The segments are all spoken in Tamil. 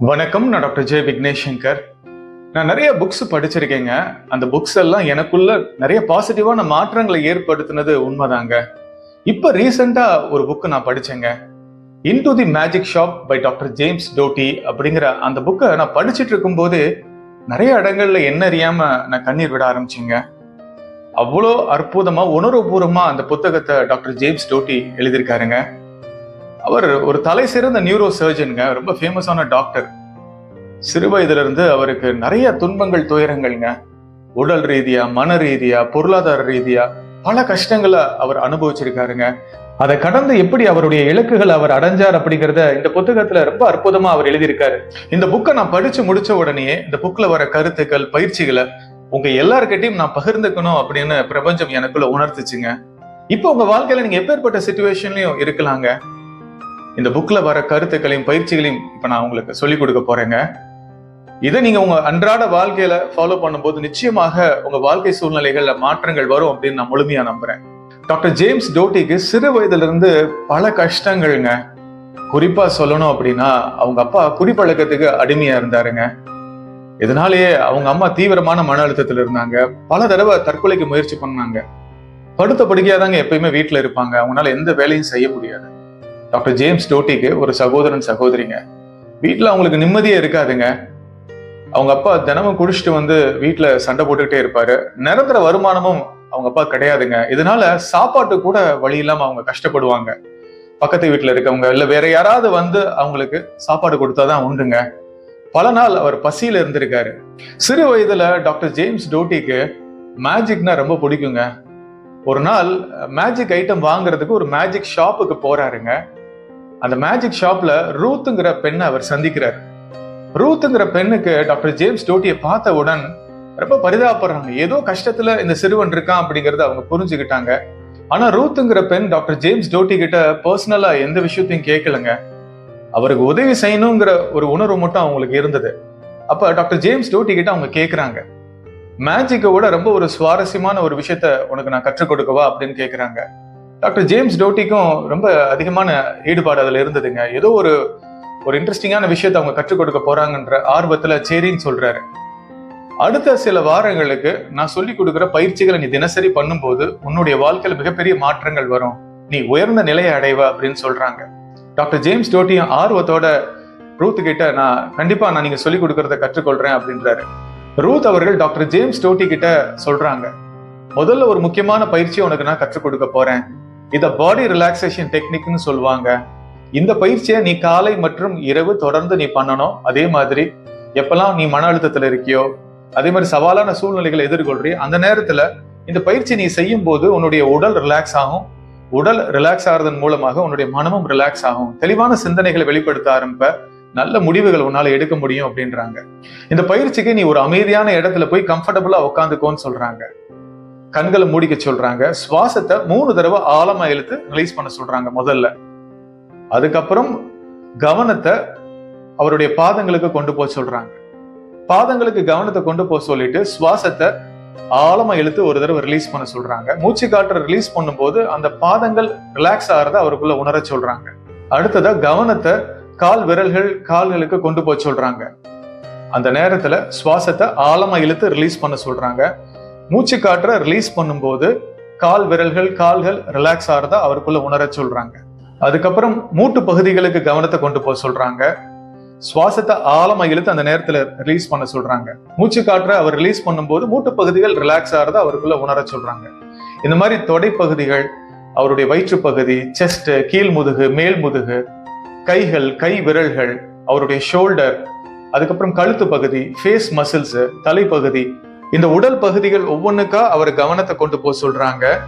வணக்கம் நான் டாக்டர் ஜெய விக்னேஷ் சங்கர் நான் நிறைய புக்ஸ் படிச்சிருக்கேங்க. அந்த புக்ஸ் எல்லாம் எனக்குள்ள நிறைய பாசிட்டிவான மாற்றங்களை ஏற்படுத்தினது உண்மைதாங்க. இப்போ ரீசெண்டாக ஒரு புக்கு நான் படித்தேங்க into the magic shop by doctor James Doty அப்படிங்கிற அந்த புக்கை நான் படிச்சுட்டு இருக்கும்போது நிறைய இடங்கள்ல என்ன அறியாம நான் கண்ணீர் விட ஆரம்பிச்சேங்க. அவ்வளோ அற்புதமாக உணர்வுபூர்வமாக அந்த புத்தகத்தை டாக்டர் ஜேம்ஸ் டோட்டி எழுதியிருக்காருங்க. அவர் ஒரு தலை சிறந்த நியூரோ சர்ஜனுங்க ரொம்ப ஃபேமஸான டாக்டர் சிறு வயதுல இருந்து அவருக்கு நிறைய துன்பங்கள் துயரங்கள்ங்க. உடல் ரீதியா மன ரீதியா பொருளாதார ரீதியா பல கஷ்டங்களை அவர் அனுபவிச்சிருக்காருங்க. அதை கடந்து எப்படி அவருடைய இலக்குகளை அவர் அடைஞ்சார் அப்படிங்கிறத இந்த புத்தகத்துல ரொம்ப அற்புதமா அவர் எழுதியிருக்காரு. இந்த புக்கை நான் படிச்சு முடிச்ச உடனே இந்த புக்ல வர கருத்துக்கள் பயிற்சிகளை உங்க எல்லார்கிட்டையும் நான் பகிர்ந்துக்கணும் அப்படின்னு பிரபஞ்சம் எனக்குள்ள உணர்த்துச்சுங்க. இப்போ உங்க வாழ்க்கையில நீங்க எப்பேற்பட்ட சுச்சுவேஷன்லயும் இருக்கலாங்க. இந்த புக்ல வர கருத்துக்களையும் பயிற்சிகளையும் இப்ப நான் உங்களுக்கு சொல்லிக் கொடுக்க போறேங்க. இதை நீங்க உங்க அன்றாட வாழ்க்கையில ஃபாலோ பண்ணும்போது நிச்சயமாக உங்க வாழ்க்கை சூழ்நிலைகள்ல மாற்றங்கள் வரும் அப்படின்னு நான் முழுமையா நம்புறேன். டாக்டர் ஜேம்ஸ் டோட்டிக்கு சிறு வயதுல இருந்து பல கஷ்டங்கள்ங்க. குறிப்பா சொல்லணும் அப்படின்னா அவங்க அப்பா குடிப்பழக்கத்துக்கு அடிமையா இருந்தாருங்க. இதனாலேயே அவங்க அம்மா தீவிரமான மன அழுத்தத்தில் இருந்தாங்க. பல தடவை தற்கொலைக்கு முயற்சி பண்ணாங்க. படுத்த படுக்கையா தாங்க எப்பயுமே வீட்டுல இருப்பாங்க. அவங்களால எந்த வேலையும் செய்ய முடியாது. டாக்டர் ஜேம்ஸ் டோட்டிக்கு ஒரு சகோதரன் சகோதரிங்க. வீட்டுல அவங்களுக்கு நிம்மதியே இருக்காதுங்க. அவங்க அப்பா தினமும் குடிச்சிட்டு வந்து வீட்டுல சண்டை போட்டுக்கிட்டே இருப்பாரு. நிரந்தர வருமானமும் அவங்க அப்பா கிடையாதுங்க. இதனால சாப்பாட்டு கூட வழி இல்லாம அவங்க கஷ்டப்படுவாங்க. பக்கத்து வீட்டுல இருக்கவங்க இல்ல வேற யாராவது வந்து அவங்களுக்கு சாப்பாடு கொடுத்தாதான் உண்டுங்க. பல நாள் அவர் பசியில இருந்திருக்காரு. சிறு வயதுல டாக்டர் ஜேம்ஸ் டோட்டிக்கு மேஜிக்னா ரொம்ப பிடிக்குங்க. ஒரு நாள் மேஜிக் ஐட்டம் வாங்குறதுக்கு ஒரு மேஜிக் ஷாப்புக்கு போறாருங்க. அந்த மேஜிக் ஷாப்ல ரூத்துங்கிற பெண்ணை அவர் சந்திக்கிறார். ரூத்துங்கிற பெண்ணுக்கு டாக்டர் ஜேம்ஸ் டோட்டியை பார்த்தவுடன் ரொம்ப பரிதாபப்படுறாங்க. ஏதோ கஷ்டத்துல இந்த சிறுவன் இருக்கான் அப்படிங்கறத அவங்க புரிஞ்சுக்கிட்டாங்க. ஆனா ரூத்துங்கிற பெண் டாக்டர் ஜேம்ஸ் டோட்டி கிட்ட பர்சனலா எந்த விஷயத்தையும் கேட்கலங்க. அவருக்கு உதவி செய்யணுங்கிற ஒரு உணர்வு மட்டும் அவங்களுக்கு இருந்தது. அப்ப டாக்டர் ஜேம்ஸ் டோட்டி கிட்ட அவங்க கேக்குறாங்க. மேஜிக்கை விட ரொம்ப ஒரு சுவாரஸ்யமான ஒரு விஷயத்த உனக்கு நான் கற்றுக் கொடுக்கவா அப்படின்னு கேக்குறாங்க. டாக்டர் ஜேம்ஸ் டோட்டிக்கும் ரொம்ப அதிகமான ஈடுபாடு அதுல இருந்ததுங்க. ஏதோ ஒரு ஒரு இன்ட்ரெஸ்டிங்கான விஷயத்தை அவங்க கற்றுக் கொடுக்க போறாங்கன்ற ஆர்வத்துல சரின்னு சொல்றாரு. அடுத்த சில வாரங்களுக்கு நான் சொல்லி கொடுக்குற பயிற்சிகளை நீ தினசரி பண்ணும்போது உன்னுடைய வாழ்க்கையில் மிகப்பெரிய மாற்றங்கள் வரும். நீ உயர்ந்த நிலையை அடைவ அப்படின்னு சொல்றாங்க. டாக்டர் ஜேம்ஸ் டோட்டியும் ஆர்வத்தோட ரூத் கிட்ட நான் கண்டிப்பா நான் நீங்க சொல்லி கொடுக்கறத கற்றுக்கொள்றேன் அப்படின்றாரு. ரூத் அவர்கள் டாக்டர் ஜேம்ஸ் டோட்டி கிட்ட சொல்றாங்க. முதல்ல ஒரு முக்கியமான பயிற்சியை உனக்கு நான் கற்றுக் கொடுக்க போறேன். இதை பாடி ரிலாக்ஸேஷன் டெக்னிக்னு சொல்லுவாங்க. இந்த பயிற்சியை நீ காலை மற்றும் இரவு தொடர்ந்து நீ பண்ணணும். அதே மாதிரி எப்பெல்லாம் நீ மன அழுத்தத்தில் இருக்கியோ அதே மாதிரி சவாலான சூழ்நிலைகளை எதிர்கொள்றியோ அந்த நேரத்தில் இந்த பயிற்சி நீ செய்யும் போது உன்னுடைய உடல் ரிலாக்ஸ் ஆகும். உடல் ரிலாக்ஸ் ஆகிறதன் மூலமாக உன்னுடைய மனமும் ரிலாக்ஸ் ஆகும். தெளிவான சிந்தனைகளை வெளிப்படுத்த ஆரம்ப நல்ல முடிவுகள் உன்னால எடுக்க முடியும் அப்படின்றாங்க. இந்த பயிற்சிக்கு நீ ஒரு அமைதியான இடத்துல போய் கம்ஃபர்டபுளா உட்காந்துக்கோன்னு சொல்றாங்க. கண்களை மூடிக்க சொல்றாங்க. சுவாசத்தை மூணு தடவை ஆழமா இழுத்து ரிலீஸ் பண்ண சொல்றாங்க முதல்ல. அதுக்கப்புறம் கவனத்தை அவருடைய பாதங்களுக்கு கொண்டு போக சொல்றாங்க. பாதங்களுக்கு கவனத்தை கொண்டு போக சொல்லிட்டு சுவாசத்தை ஆழமா இழுத்து ஒரு தடவை ரிலீஸ் பண்ண சொல்றாங்க. மூச்சு காற்றை ரிலீஸ் பண்ணும்போது அந்த பாதங்கள் ரிலாக்ஸ் ஆகிறத அவருக்குள்ள உணர சொல்றாங்க. அடுத்ததா கவனத்தை கால் விரல்கள் கால்களுக்கு கொண்டு போக சொல்றாங்க. அந்த நேரத்துல சுவாசத்தை ஆழமா இழுத்து ரிலீஸ் பண்ண சொல்றாங்க. மூச்சு காற்றை ரிலீஸ் பண்ணும்போது கால் விரல்கள் கால்கள் ரிலாக்ஸ் ஆகிறதா அவருக்குள்ள உணர சொல்றாங்க. அதுக்கப்புறம் மூட்டு பகுதிகளுக்கு கவனத்தை கொண்டு போக சொல்றாங்க. சுவாசத்தை ஆழமா இழுத்து அந்த நேரத்துல ரிலீஸ் பண்ண சொல்றாங்க. மூச்சு காற்றை அவர் ரிலீஸ் பண்ணும்போது மூட்டு பகுதிகள் ரிலாக்ஸ் ஆகிறத அவருக்குள்ள உணர சொல்றாங்க. இந்த மாதிரி தொடை பகுதிகள் அவருடைய வயிற்று பகுதி செஸ்ட் கீழ் முதுகு மேல் முதுகு கைகள் கை விரல்கள் அவருடைய ஷோல்டர் அதுக்கப்புறம் கழுத்து பகுதி ஃபேஸ் மசில்ஸ் தலைப்பகுதி இந்த உடல் பகுதிகள் ஒவ்வொன்றுக்கா அவர் கவனத்தை கொண்டு போக சொல்றாங்க.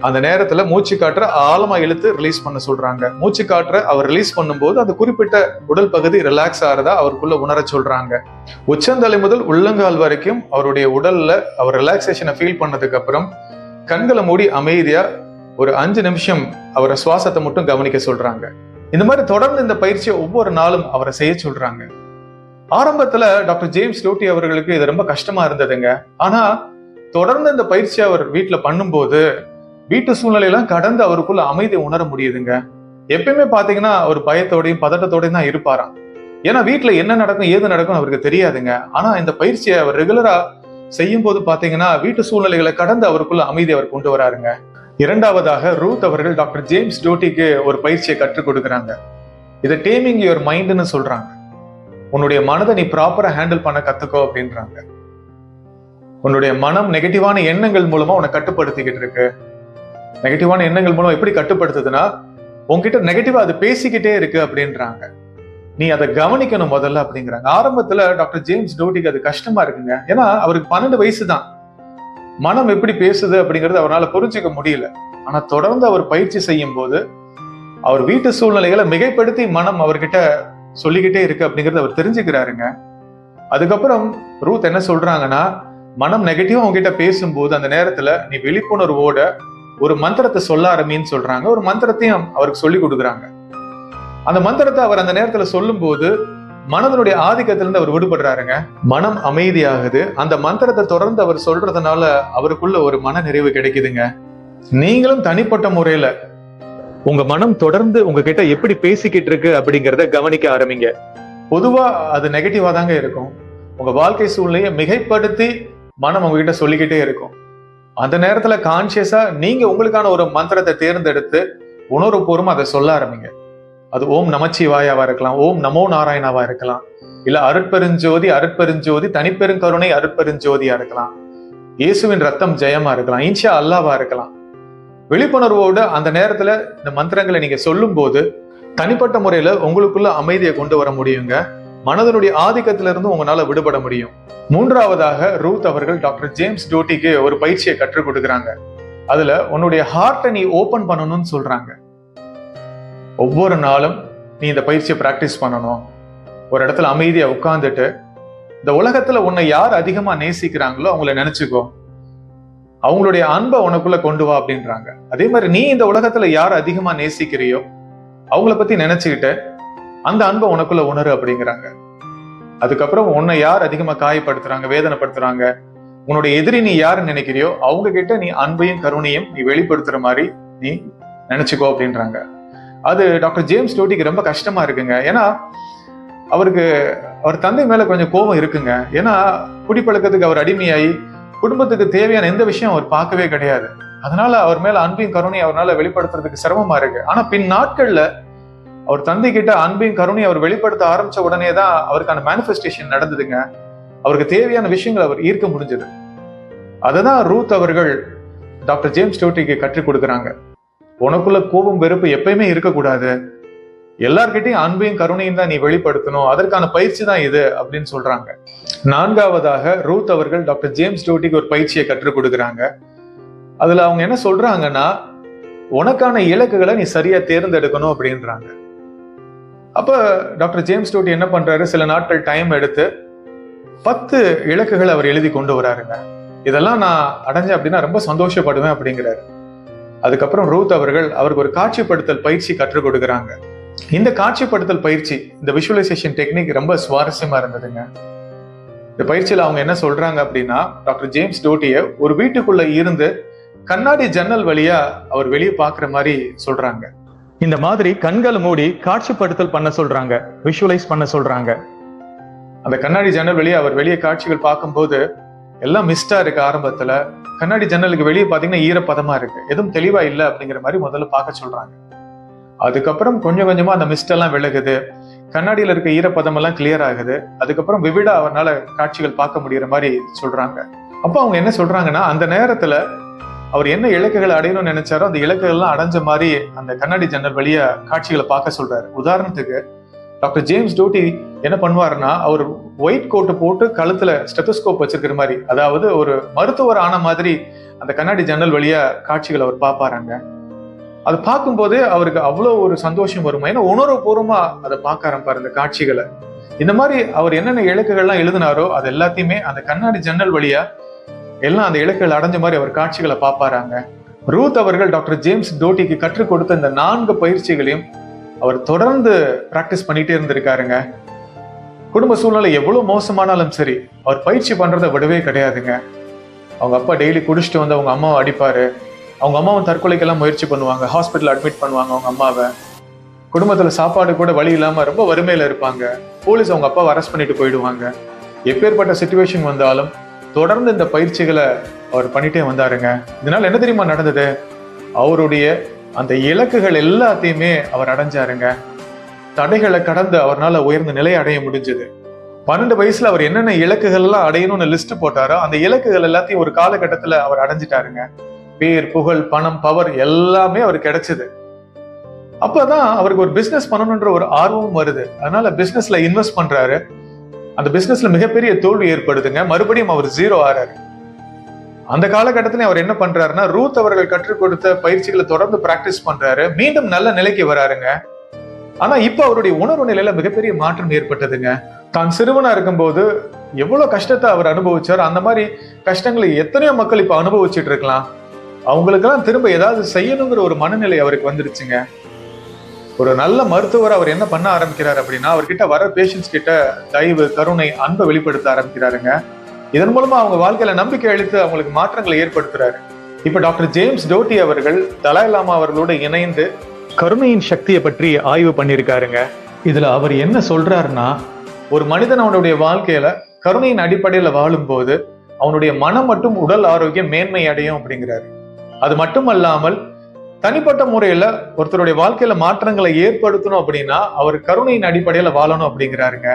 அந்த நேரத்துல மூச்சு காற்றை ஆழமா இழுத்து ரிலீஸ் பண்ண சொல்றாங்க. மூச்சு காற்றை அவர் ரிலீஸ் பண்ணும்போது அந்த குறிப்பிட்ட உடல் பகுதி ரிலாக்ஸ் ஆறதா அவருக்குள்ள உணர சொல்றாங்க. உச்சந்தலை முதல் உள்ளங்கால் வரைக்கும் அவருடைய உடல்ல அவர் ரிலாக்ஸேஷனை ஃபீல் பண்ணதுக்கு அப்புறம் கண்களை மூடி அமைதியா ஒரு அஞ்சு நிமிஷம் அவரை சுவாசத்தை மட்டும் கவனிக்க சொல்றாங்க. இந்த மாதிரி தொடர்ந்து இந்த பயிற்சியை ஒவ்வொரு நாளும் அவரை செய்ய சொல்றாங்க. ஆரம்பத்துல டாக்டர் ஜேம்ஸ் டோட்டி அவர்களுக்கு இது ரொம்ப கஷ்டமா இருந்ததுங்க. ஆனா தொடர்ந்து இந்த பயிற்சி அவர் வீட்டுல பண்ணும்போது வீட்டு சூழ்நிலையெல்லாம் கடந்து அவருக்குள்ள அமைதியை உணர முடியுதுங்க. எப்பயுமே பாத்தீங்கன்னா அவர் பயத்தோடையும் பதட்டத்தோடையும் தான் இருப்பாராம். ஏன்னா வீட்டுல என்ன நடக்கும் ஏது நடக்கும் அவருக்கு தெரியாதுங்க. ஆனா இந்த பயிற்சியை அவர் ரெகுலரா செய்யும் போது பாத்தீங்கன்னா வீட்டு சூழ்நிலைகளை கடந்து அவருக்குள்ள அமைதி அவர் கொண்டு வராருங்க. இரண்டாவதாக ரூத் அவர்கள் டாக்டர் ஜேம்ஸ் டோட்டிக்கு ஒரு பயிற்சியை கற்றுக் கொடுக்குறாங்க. இதை டேமிங் யுவர் மைண்ட்னு சொல்றாங்க. உன்னுடைய மனதை நீ ப்ராப்பரா ஹேண்டில் பண்ண கத்துக்கோ அப்படின்றாங்க. உன்னுடைய மனம் நெகட்டிவான எண்ணங்கள் மூலமா உன்னை கட்டுப்படுத்திக்கிட்டு இருக்கு. நெகட்டிவான எண்ணங்கள் மூலம் எப்படி கட்டுப்படுத்துதுன்னா உன்கிட்ட நெகட்டிவா அது பேசிக்கிட்டே இருக்கு அப்படின்றாங்க. நீ அதை கவனிக்கணும் முதல்ல அப்படிங்கிறாங்க. ஆரம்பத்துல டாக்டர் ஜேம்ஸ் டோட்டிக்கு அது கஷ்டமா இருக்குங்க. ஏன்னா அவருக்கு பன்னெண்டு வயசு தான். மனம் எப்படி பேசுது அப்படிங்கறது அவரால் புரிஞ்சுக்க முடியல. ஆனா தொடர்ந்து அவர் பயிற்சி செய்யும் போது அவர் வீட்டு சூழ்நிலைகளை மிகைப்படுத்தி மனம் அவர்கிட்ட சொல்லிக்கிட்டே இருக்கு அப்படிங்கறத அவர் தெரிஞ்சுக்கிறாருங்க. அதுக்கப்புறம் ரூத் என்ன சொல்றாங்கன்னா மனம் நெகட்டிவா உங்ககிட்ட பேசும்போது அந்த நேரத்துல நீ விழிப்புணர்வோட ஒரு மந்திரத்தை சொல்ல ஆரம்பின்னு சொல்றாங்க. ஒரு மந்திரத்தையும் அவருக்கு சொல்லி கொடுக்குறாங்க. அந்த மந்திரத்தை அவர் அந்த நேரத்துல சொல்லும் போது மனதனுடைய ஆதிக்கத்திலிருந்து அவர் விடுபடுறாருங்க. மனம் அமைதியாகுது. அந்த மந்திரத்தை தொடர்ந்து அவர் சொல்றதுனால அவருக்குள்ள ஒரு மன நிறைவு கிடைக்குதுங்க. நீங்களும் தனிப்பட்ட முறையில உங்க மனம் தொடர்ந்து உங்ககிட்ட எப்படி பேசிக்கிட்டு இருக்கு அப்படிங்கிறத கவனிக்க ஆரம்பிங்க. பொதுவா அது நெகட்டிவா தாங்க இருக்கும். உங்க வாழ்க்கை சூழ்நிலையை மிகைப்படுத்தி மனம் உங்ககிட்ட சொல்லிக்கிட்டே இருக்கும். அந்த நேரத்துல கான்சியஸா நீங்க உங்களுக்கான ஒரு மந்திரத்தை தேர்ந்தெடுத்து உணர்வுபூர்வம் அதை சொல்ல ஆரம்பிங்க. அது ஓம் நமச்சிவாயாவா இருக்கலாம் ஓம் நமோ நாராயணாவா இருக்கலாம். இல்ல அருட்பெருஞ்சோதி அருட்பெருஞ்சோதி தனிப்பெருங்கருணை அருட்பெருஞ்சோதியா இருக்கலாம். இயேசுவின் ரத்தம் ஜெயமா இருக்கலாம் இன்ஷா அல்லாவா இருக்கலாம். விழிப்புணர்வோடு அந்த நேரத்துல இந்த மந்திரங்களை நீங்க சொல்லும் போது தனிப்பட்ட முறையில உங்களுக்குள்ள அமைதியை கொண்டு வர முடியுங்க. மனதனுடைய ஆதிக்கத்திலிருந்து உங்களால விடுபட முடியும். மூன்றாவதாக ரூத் அவர்கள் டாக்டர் ஜேம்ஸ் டோட்டிக்கு ஒரு பயிற்சியை கற்றுக் கொடுக்குறாங்க. அதுல உன்னுடைய ஹார்ட்டை நீ ஓபன் பண்ணணும்னு சொல்றாங்க. ஒவ்வொரு நாளும் நீ இந்த பயிற்சியை ப்ராக்டிஸ் பண்ணணும். ஒரு இடத்துல அமைதியா உட்காந்துட்டு இந்த உலகத்துல உன்னை யார் அதிகமா நேசிக்கிறாங்களோ அவங்கள நினைச்சுக்கோ. அவங்களுடைய அன்பை உனக்குள்ள கொண்டு வா அப்படின்றாங்க. அதே மாதிரி நீ இந்த உலகத்துல யார் அதிகமா நேசிக்கிறியோ அவங்கள பத்தி நினைச்சுக்கிட்டு அந்த அன்பை உனக்குள்ள உணரு அப்படிங்கிறாங்க. அதுக்கப்புறம் உன்னை யார் அதிகமா காயப்படுத்துறாங்க வேதனைப்படுத்துறாங்க உன்னுடைய எதிரி நீ யாரு நினைக்கிறியோ அவங்க கிட்ட நீ அன்பையும் கருணையும் நீ வெளிப்படுத்துற மாதிரி நீ நினைச்சுக்கோ அப்படின்றாங்க. அது டாக்டர் ஜேம்ஸ் டோட்டிக்கு ரொம்ப கஷ்டமா இருக்குங்க. ஏன்னா அவருக்கு அவர் தந்தை மேல கொஞ்சம் கோபம் இருக்குங்க. ஏன்னா குடிப்பழக்கத்துக்கு அவர் அடிமையாகி குடும்பத்துக்கு தேவையான எந்த விஷயம் அவர் பார்க்கவே கிடையாது. அதனால அவர் மேல அன்பையும் கருணையும் அவரால் வெளிப்படுத்துறதுக்கு சிரமமா இருக்கு. ஆனா பின் நாட்கள்ல அவர் தந்தை கிட்ட அன்பையும் கருணையும் அவர் வெளிப்படுத்த ஆரம்பிச்ச உடனே தான் அவருக்கான மேனிஃபெஸ்டேஷன் நடந்ததுங்க. அவருக்கு தேவையான விஷயங்களை அவர் ஈர்க்க முடிஞ்சது. அததான் ரூத் அவர்கள் டாக்டர் ஜேம்ஸ் டோட்டிக்கு கற்றுக் கொடுக்குறாங்க. உனக்குள்ள கோபம் வெறுப்பு எப்பயுமே இருக்கக்கூடாது. எல்லார்கிட்டையும் அன்பையும் கருணையும் தான் நீ வெளிப்படுத்தணும். அதற்கான பயிற்சி தான் இது அப்படின்னு சொல்றாங்க. நான்காவதாக ரூத் அவர்கள் டாக்டர் ஜேம்ஸ் டோட்டிக்கு ஒரு பயிற்சியை கற்றுக் கொடுக்குறாங்க. அதுல அவங்க என்ன சொல்றாங்கன்னா உனக்கான இலக்குகளை நீ சரியா தேர்ந்தெடுக்கணும் அப்படின்றாங்க. அப்ப டாக்டர் ஜேம்ஸ் டோட்டி என்ன பண்றாரு? சில நாட்கள் டைம் எடுத்து பத்து இலக்குகளை அவர் எழுதி கொண்டு வராருங்க. இதெல்லாம் நான் அடைஞ்சேன் அப்படின்னா ரொம்ப சந்தோஷப்படுவேன் அப்படிங்கிறாரு. அதுக்கப்புறம் ரூத் அவர்கள் அவருக்கு ஒரு காட்சிப்படுத்தல் பயிற்சி கற்றுக் கொடுக்குறாங்க. இந்த காட்சிப்படுத்தல் பயிற்சி இந்த விஷுவலைசேஷன் டெக்னிக் ரொம்ப சுவாரஸ்யமா இருந்ததுங்க. இந்த பயிற்சியில அவங்க என்ன சொல்றாங்க அப்படின்னா டாக்டர் ஜேம்ஸ் டோட்டிய ஒரு வீட்டுக்குள்ள இருந்து கண்ணாடி ஜன்னல் வழியா அவர் வெளியே பாக்குற மாதிரி சொல்றாங்க. இந்த மாதிரி கண்களை மூடி காட்சிப்படுத்தல் பண்ண சொல்றாங்க விஷுவலைஸ் பண்ண சொல்றாங்க. அந்த கண்ணாடி ஜன்னல் வழியா அவர் வெளியே காட்சிகள் பார்க்கும்போது எல்லாம் மிஸ்டா இருக்கு ஆரம்பத்துல கண்ணாடி ஜன்னலுக்கு வெளியே பாத்தீங்கன்னா ஈரப்பதமா இருக்கு. எதுவும் தெளிவா இல்லை அப்படிங்கிற மாதிரி முதல்ல பார்க்க சொல்றாங்க. அதுக்கப்புறம் கொஞ்சம் கொஞ்சமாக அந்த மிஸ்டெல்லாம் விலகுது. கண்ணாடியில் இருக்க ஈரப்பதமெல்லாம் கிளியர் ஆகுது. அதுக்கப்புறம் விவிடா அவரால் காட்சிகள் பார்க்க முடிகிற மாதிரி சொல்கிறாங்க அப்போ அவங்க என்ன சொல்கிறாங்கன்னா அந்த நேரத்தில் அவர் என்ன இலக்குகளை அடையணும்னு நினைச்சாரோ அந்த இலக்குகள்லாம் அடைஞ்ச மாதிரி அந்த கண்ணாடி ஜன்னல் வழியா காட்சிகளை பார்க்க சொல்றாரு. உதாரணத்துக்கு டாக்டர் ஜேம்ஸ் டூட்டி என்ன பண்ணுவாருன்னா அவர் ஒயிட் கோட்டு போட்டு கழுத்துல ஸ்டெத்தோஸ்கோப் வச்சிருக்கிற மாதிரி அதாவது ஒரு மருத்துவர் ஆன மாதிரி அந்த கண்ணாடி ஜன்னல் வழியா காட்சிகளை அவர் பார்ப்பாராங்க அதை பார்க்கும்போது அவருக்கு அவ்வளோ ஒரு சந்தோஷம் வருமா. ஏன்னா உணர்வுபூர்வமா அதை பார்க்க ஆரம்பிப்பார் அந்த காட்சிகளை. இந்த மாதிரி அவர் என்னென்ன இலக்குகள்லாம் எழுதினாரோ அது எல்லாத்தையுமே அந்த கண்ணாடி ஜன்னல் வழியா எல்லாம் அந்த இலக்குகள் அடைஞ்ச மாதிரி அவர் காட்சிகளை பார்ப்பாராங்க. ரூத் அவர்கள் டாக்டர் ஜேம்ஸ் டோட்டிக்கு கற்றுக் கொடுத்த இந்த நான்கு பயிற்சிகளையும் அவர் தொடர்ந்து ப்ராக்டிஸ் பண்ணிட்டே இருந்திருக்காருங்க. குடும்ப சூழ்நிலை எவ்வளோ மோசமானாலும் சரி அவர் பயிற்சி பண்ணுறதை விடவே கிடையாதுங்க. அவங்க அப்பா டெய்லி குடிச்சிட்டு வந்து அவங்க அம்மாவை அடிப்பாரு. அவங்க அம்மாவும் தற்கொலைக்கெல்லாம் முயற்சி பண்ணுவாங்க. ஹாஸ்பிட்டல் அட்மிட் பண்ணுவாங்க அவங்க அம்மாவை. குடும்பத்தில் சாப்பாடு கூட வழி இல்லாமல் ரொம்ப வறுமையில் இருப்பாங்க. போலீஸ் அவங்க அப்பாவை அரெஸ்ட் பண்ணிட்டு போயிடுவாங்க. எப்பேற்பட்ட சுச்சுவேஷன் வந்தாலும் தொடர்ந்து இந்த பயிற்சிகளை அவர் பண்ணிட்டே வந்தாருங்க. இதனால் என்ன தெரியுமா நடந்தது? அவருடைய அந்த இலக்குகள் எல்லாத்தையுமே அவர் அடைஞ்சாருங்க. தடைகளை கடந்து அவரால் உயர்ந்த நிலை அடைய முடிஞ்சது. பன்னெண்டு வயசுல அவர் என்னென்ன இலக்குகள் எல்லாம் அடையணும்னு லிஸ்ட் போட்டாரோ அந்த இலக்குகள் எல்லாத்தையும் ஒரு காலகட்டத்துல அவர் அடைஞ்சிட்டாருங்க. பேர் புகழ் பணம் பவர் எல்லாமே அவருக்கு கிடைச்சது. அப்பதான் அவருக்கு ஒரு பிசினஸ் பண்ணணுன்ற ஒரு ஆர்வம் வருது. அதனால பிசினஸ்ல இன்வெஸ்ட் பண்றாரு. அந்த பிசினஸ்ல மிகப்பெரிய தோல்வி ஏற்படுதுங்க. மறுபடியும் அவர் ஜீரோ ஆறாரு. அந்த காலகட்டத்திலே அவர் என்ன பண்றாருன்னா ரூத் அவர்கள் கற்றுக் கொடுத்த பயிற்சிகளை தொடர்ந்து பிராக்டிஸ் பண்றாரு. மீண்டும் நல்ல நிலைக்கு வராருங்க. ஆனா இப்ப அவருடைய உணர்வு நிலையில மிகப்பெரிய மாற்றம் ஏற்பட்டதுங்க. தான் சிறுவனா இருக்கும்போது எவ்வளவு கஷ்டத்தை அவர் அனுபவிச்சார். அந்த மாதிரி கஷ்டங்களை எத்தனையோ மக்கள் இப்ப அனுபவிச்சுட்டு இருக்கலாம். அவங்களுக்கெல்லாம் திரும்ப ஏதாவது செய்யணுங்கிற ஒரு மனநிலை அவருக்கு வந்துருச்சுங்க. ஒரு நல்ல மருத்துவர் அவர் என்ன பண்ண ஆரம்பிக்கிறார் அப்படின்னா அவர்கிட்ட வர பேஷண்ட்ஸ் கிட்ட தயவு கருணை அன்பை வெளிப்படுத்த ஆரம்பிக்கிறாருங்க. இதன் மூலமா அவங்க வாழ்க்கையில நம்பிக்கை அளித்து அவங்களுக்கு மாற்றங்களை ஏற்படுத்துறாரு. இப்ப டாக்டர் ஜேம்ஸ் டோட்டி அவர்கள் தலாய் லாமா அவர்களோட இணைந்து கருணையின் சக்தியை பற்றி ஆய்வு பண்ணியிருக்காருங்க. இதுல அவர் என்ன சொல்றாருன்னா ஒரு மனிதன் அவனுடைய வாழ்க்கையில கருணையின் அடிப்படையில வாழும்போது அவனுடைய மனம் மற்றும் உடல் ஆரோக்கியம் மேன்மை அடையும் அப்படிங்கிறாரு. அது மட்டுமல்லாமல் தனிப்பட்ட முறையில ஒருத்தருடைய வாழ்க்கையில மாற்றங்களை ஏற்படுத்தணும் அப்படின்னா அவர் கருணையின் அடிப்படையில வாழணும் அப்படிங்கிறாருங்க.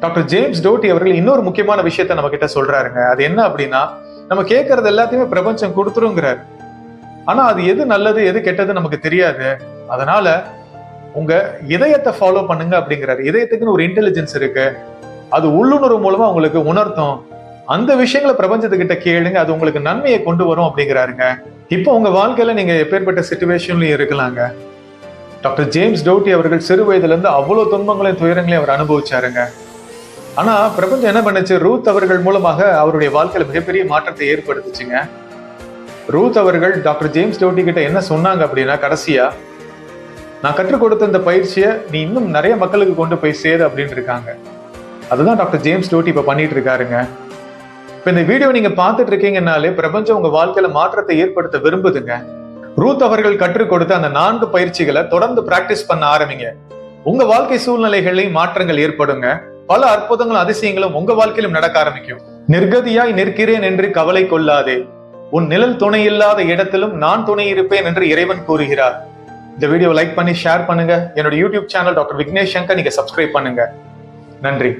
டாக்டர் ஜேம்ஸ் டோட்டி அவர்கள் இன்னொரு முக்கியமான விஷயத்த நம்ம கிட்ட சொல்றாருங்க. அது என்ன அப்படின்னா நம்ம கேட்கறது எல்லாத்தையுமே பிரபஞ்சம் கொடுத்துருங்கிறாரு. ஆனா அது எது நல்லது எது கெட்டது நமக்கு தெரியாது. அதனால உங்க இதயத்தை ஃபாலோ பண்ணுங்க அப்படிங்கிறாரு. இதயத்துக்குன்னு ஒரு இன்டெலிஜென்ஸ் இருக்கு. அது உள்ளுணர்வு மூலமா உங்களுக்கு உணர்த்தும். அந்த விஷயங்களை பிரபஞ்சத்துக்கிட்ட கேளுங்க. அது உங்களுக்கு நன்மையை கொண்டு வரும் அப்படிங்கிறாருங்க. இப்போ உங்கள் வாழ்க்கையில் நீங்கள் எப்பேற்பட்ட சுச்சுவேஷன்லையும் இருக்கலாங்க. டாக்டர் ஜேம்ஸ் டோட்டி அவர்கள் சிறு வயதுலேருந்து அவ்வளோ துன்பங்களையும் துயரங்களையும் அவர் அனுபவிச்சாருங்க. ஆனால் பிரபஞ்சம் என்ன பண்ணுச்சு? ரூத் அவர்கள் மூலமாக அவருடைய வாழ்க்கையில் மிகப்பெரிய மாற்றத்தை ஏற்படுத்துச்சுங்க. ரூத் அவர்கள் டாக்டர் ஜேம்ஸ் டவுட்டி கிட்ட என்ன சொன்னாங்க அப்படின்னா கடைசியாக நான் கற்றுக் கொடுத்த இந்த பயிற்சியை நீ இன்னும் நிறைய மக்களுக்கு கொண்டு போய் சேரு அப்படின்னு இருக்காங்க. அதுதான் டாக்டர் ஜேம்ஸ் டோட்டி இப்போ பண்ணிட்டு இருக்காருங்க. இப்போ இந்த வீடியோ நீங்க பார்த்துட்டு இருக்கீங்கன்னாலே பிரபஞ்சம் உங்க வாழ்க்கையில மாற்றத்தை ஏற்படுத்த விரும்புதுங்க. ரூத் அவர்கள் கற்றுக் கொடுத்த அந்த நான்கு பயிற்சிகளை தொடர்ந்து பிராக்டிஸ் பண்ண ஆரம்பிங்க. உங்க வாழ்க்கை சூழ்நிலைகளையும் மாற்றங்கள் ஏற்படுங்க. பல அற்புதங்களும் அதிசயங்களும் உங்க வாழ்க்கையிலும் நடக்க ஆரம்பிக்கும். நிர்கதியாய் நிற்கிறேன் என்று கவலை கொள்ளாதே. உன் நிழல் துணை இல்லாத இடத்திலும் நான் துணை இருப்பேன் என்று இறைவன் கூறுகிறார். இந்த வீடியோ லைக் பண்ணி ஷேர் பண்ணுங்க. என்னோட YouTube channel doctor Vignesh Shankar நீங்க சப்ஸ்கிரைப் பண்ணுங்க. நன்றி.